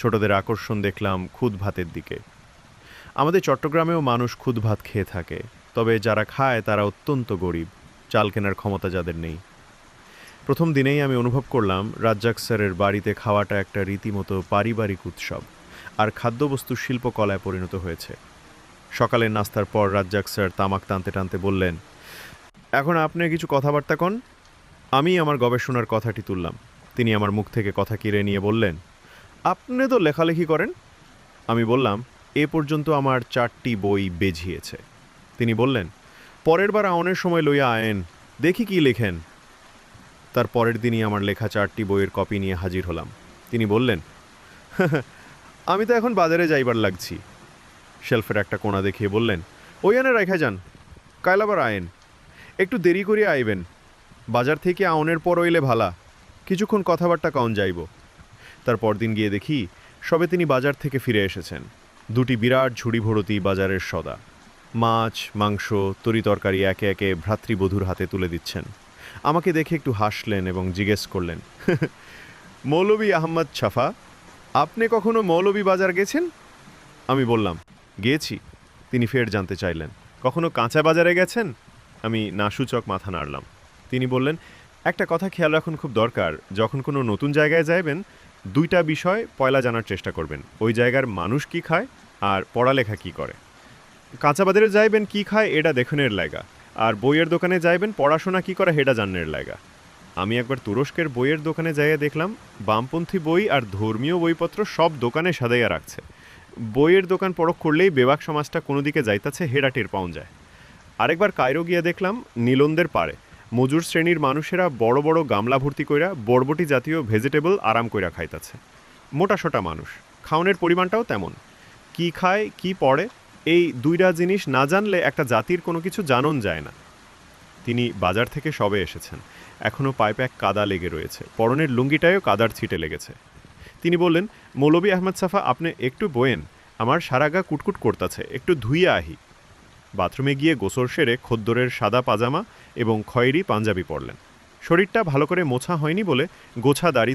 ছোটদের আকর্ষণ দেখলাম খুদ ভাতের দিকে। আমাদের চট্টগ্রামেও মানুষ খুদ ভাত খেয়ে থাকে, তবে যারা খায় তারা অত্যন্ত গরিব, চাল কেনার ক্ষমতা যাদের নেই। প্রথম দিনেই আমি অনুভব করলাম রাজ্জাক স্যারের বাড়িতে খাওয়াটা একটা রীতিমতো পারিবারিক উৎসব আর খাদ্যবস্তু শিল্পকলায় পরিণত হয়েছে। সকালের নাস্তার পর রাজ্জাক স্যার তামাক টানতে টানতে বললেন, এখন আপনি কিছু কথাবার্তা কন? আমি আমার গবেষণার কথাটি তুললাম। তিনি আমার মুখ থেকে কথা কিরে নিয়ে বললেন আপনি তো লেখালেখি করেন। আমি বললাম, এ পর্যন্ত আমার চারটি বই বেঝিয়েছে তিনি বললেন, পরের বার আওনের সময় লইয়া আয়েন, দেখি কি লেখেন। তার পরের দিনই আমার লেখা চারটি বইয়ের কপি নিয়ে হাজির হলাম। তিনি বললেন, আমি তো এখন বাজারে যাইবার লাগছি। শেলফের একটা কোণা দেখিয়ে বললেন, ওই আনে রেখা যান, কাল আবার আয়েন। একটু দেরি করে আইবেন। বাজার থেকে আউনের পর হইলে ভালা, কিছুক্ষণ কথাবার্তা কন যাইব। তার পরদিন গিয়ে দেখি সবে তিনি বাজার থেকে ফিরে এসেছেন। দুটি বিরাট ঝুড়ি ভরতি বাজারের সদা। মাছ, মাংস, তরি তরকারি একে একে ভ্রাতৃবধূর হাতে তুলে দিচ্ছেন। আমাকে দেখে একটু হাসলেন এবং জিজ্ঞেস করলেন মৌলভী আহমদ ছাফা, আপনি কখনো মৌলভী বাজার গেছেন? আমি বললাম গিয়েছি তিনি ফের জানতে চাইলেন, কখনো কাঁচা বাজারে গেছেন? আমি নাসূচক মাথা নাড়লাম। তিনি বললেন, একটা কথা খেয়াল রাখুন খুব দরকার, যখন কোনো নতুন জায়গায় যাইবেন দুইটা বিষয় পয়লা জানার চেষ্টা করবেন। ওই জায়গার মানুষ কি খায় আর পড়ালেখা কি করে। কাঁচা যাইবেন কি খায় এটা দেখনের লাগা আর বইয়ের দোকানে যাইবেন পড়াশোনা কি করে হেটা জাননের লাগা আমি একবার তুরস্কের বইয়ের দোকানে যাইয়া দেখলাম, বামপন্থী বই আর ধর্মীয় বইপত্র সব দোকানে সাজাইয়া রাখছে। বইয়ের দোকান পরখ করলেই বেবাক সমাজটা কোনো দিকে যাইতাছে হেরা টের পাওয়া যায়। আরেকবার কায়রো গিয়া দেখলাম, নীলন্দের পারে মজুর শ্রেণির মানুষেরা বড় বড় গামলা ভর্তি কইরা বরবটি জাতীয় ভেজিটেবল আরাম কইরা খাইতাছে। মোটা সোটা মানুষ, খাওনের পরিমাণটাও তেমন। কি খায়, কি পড়ে, এই দুইটা জিনিস না জানলে একটা জাতির কোনো কিছু জানন যায় না। তিনি বাজার থেকে সবে এসেছেন। এখনও পাইপে এক কাদা লেগে রয়েছে। পরনের লুঙ্গিটায়ও কাদার ছিটে লেগেছে। তিনি বললেন মৌলবী আহমদ সাফা, আপনি একটু বয়েন আমার সারা গা কুটকুট করতাছে। একটু ধুইয়া আহি। বাথরুমে গিয়ে গোসর সেরে খদ্দরের সাদা পাজামা এবং খয়েরি পাঞ্জাবি পরলেন। শরীরটা ভালো করে মোছা হয়নি বলে গোছা দাড়ি থেকে